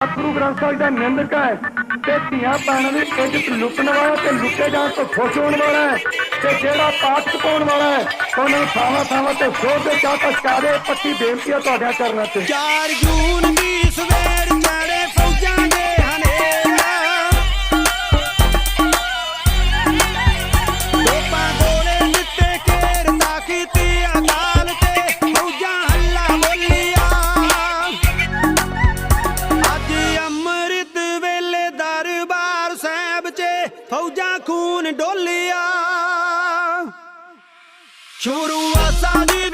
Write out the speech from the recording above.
ਗੁਰੂ ਗ੍ਰੰਥ ਸਾਹਿਬ ਦਾ ਨਿੰਦਕ ਹੈ ਤੇ ਧੀਆਂ ਭੈਣਾਂ ਦੀ ਇੱਜ਼ਤ ਲੁੱਟਣ ਵਾਲਾ ਤੇ ਲੁੱਟੇ ਜਾਣ ਤੋਂ ਖੁਸ਼ ਹੋਣ ਵਾਲਾ ਹੈ ਤੇ ਜਿਹੜਾ ਪਾਠ ਪਾਉਣ ਵਾਲਾ ਹੈ, ਉਹਨਾਂ ਨੂੰ ਥਾਵਾਂ ਥਾਵਾਂ ਤੇ ਸੋਧ ਦੇ ਚਾਹ ਪਛਕਾ ਪੱਕੀ ਬੇਨਤੀ ਹੈ ਤੁਹਾਡਾ ਚਰਨਾਂ ਤੇ ਚਾਰ ਜੂਨ ਫੌਜਾਂ ਖੂਨ ਡੋਲਿਆ। ਸ਼ੁਰੂ ਆਸਾਂ ਦੀ